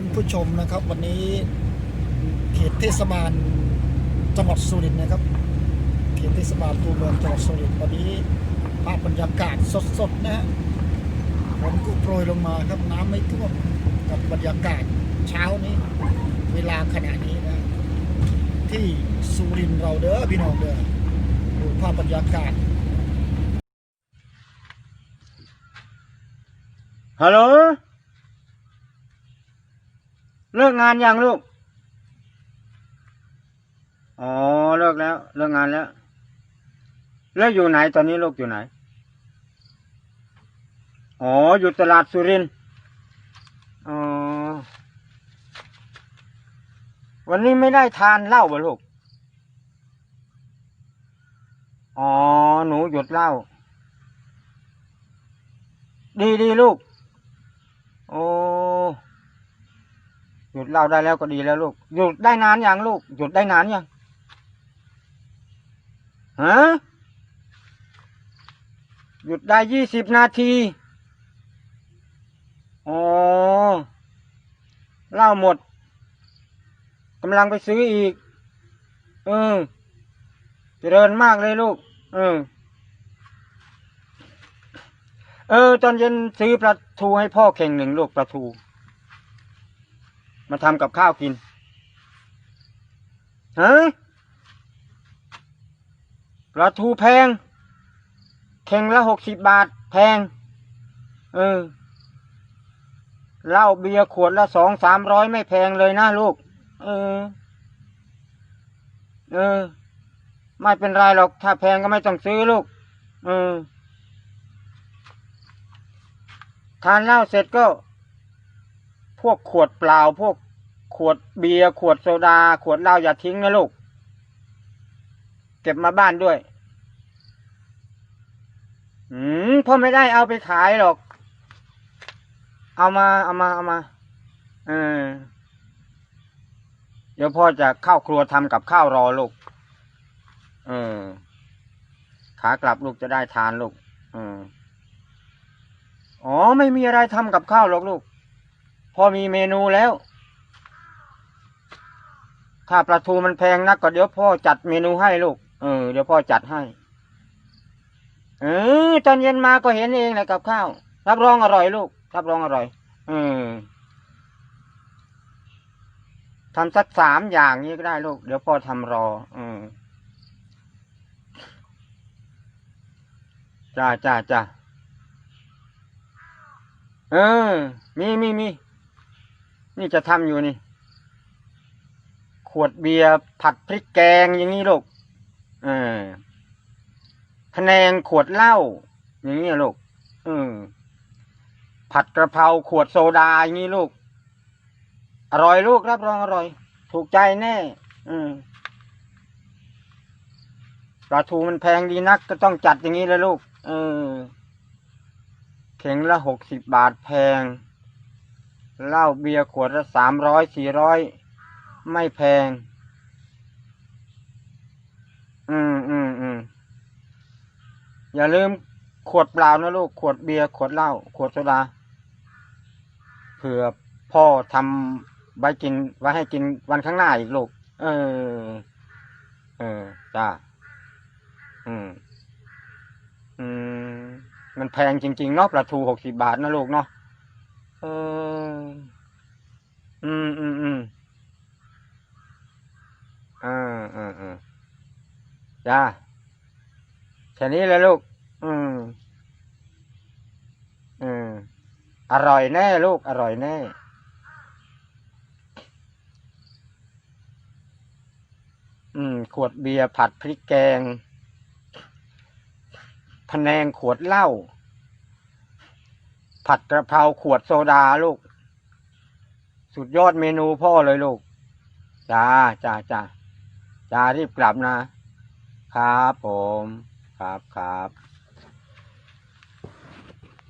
คุณผู้ชมนะครับ วันนี้เขตเทศบาลจังหวัดสุรินทร์นะครับ เขตเทศบาลตัวเมืองจังหวัดสุรินทร์วันนี้ภาพบรรยากาศสดๆนะฮะฝนก็โปรยลงมาครับน้ำไม่ท่วมกับบรรยากาศเช้านี้ เวลาขณะนี้นะ ที่สุรินทร์เราเด้อพี่น้องเด้อดูภาพบรรยากาศฮัลโหล เลิกงานยังลูก อ๋อ เลิกแล้ว เลิกงานแล้ว แล้วอยู่ไหนตอนนี้ลูกอยู่ไหน อ๋อ อยู่ตลาดสุริน อ๋อ วันนี้ไม่ได้ทานเหล้าบ่ลูก อ๋อ หนูหยุดเหล้า ดีดีลูก โอ้ หยุดเล่าได้แล้วก็ดีแล้วลูก หยุดได้นานยังลูก หยุดได้นานยังฮะหยุดได้ยี่สิบนาทีอ๋อเล้าหมดกำลังไปซื้ออีก เออเจริญมากเลยลูก เออ เออ ตอนเย็นซื้อปลาทูให้พ่อเข่งหนึ่งลูกปลาทู มาทำกับข้าวกินฮะปลาทูแพง เข่งละหกสิบบาท แพง เออเหล้าเบียร์ขวดละสองสามร้อยไม่แพงเลยนะลูก เออ เออ ไม่เป็นไรหรอก ถ้าแพงก็ไม่ต้องซื้อลูก เออ ทานเหล้าเสร็จก็ พวกขวดเปล่า พวกขวดเบียร์ขวดโซดา ขวดเหล้าอย่าทิ้งนะลูก เก็บมาบ้านด้วย อืมพ่อไม่ได้เอาไปขายหรอก เอามาเอามาเอามาเออเดี๋ยวพ่อจะเข้าครัวทำกับข้าวรอลูกเออขากลับลูกจะได้ทานลูกเอออ๋อไม่มีอะไรทำกับข้าวหรอกลูก พอมีเมนูแล้ว ถ้าปลาทูมันแพงนักก็เดี๋ยวพ่อจัดเมนูให้ลูก เออเดี๋ยวพ่อจัดให้ เออตอนเย็นมาก็เห็นเองแหละกับข้าว รับรองอร่อยลูก รับรองอร่อย เออทำสักสามอย่างนี้ก็ได้ลูก เดี๋ยวพ่อทำรอ อืมจ้าจ้าจ้าเออ มีมีมี นี่จะทำอยู่นี่ ขวดเบียร์ผัดพริกแกงอย่างนี้ลูกเออพะแนงขวดเหล้าอย่างนี้ลูกเออผัดกระเพราขวดโซดาอย่างนี้ลูก อร่อยลูกรับรองอร่อย ถูกใจแน่อืมปลาทูมันแพงดีนักก็ต้องจัดอย่างนี้เลยลูก เออ เข่งละหกสิบบาทแพง เหล้าเบียร์ขวดละสามร้อยสี่ร้อยไม่แพง อืมอืมอืมอย่าลืมขวดเปล่านะลูก ขวดเบียร์ขวดเหล้าขวดโซดาเผื่อพ่อทำไว้กินไว้ให้กินวันข้างหน้าอีกลูก เออ เออจ้าอืม อืม มันแพงจริง ๆ เนาะปลาทูหกสิบาทนะลูกเนาะ เอออืมอืมอืมอ่าอ่าอ่าจ้าแค่นี้แหละลูก อืมอืมอร่อยแน่ลูก อร่อยแน่ อืม ขวดเบียร์ผัดพริกแกงพะแนงขวดเหล้า ผัดกระเพราขวดโซดาลูก สุดยอดเมนูพ่อเลยลูกจ้าจ้าจ้าจ้ารีบกลับนะ ครับผม ครับครับ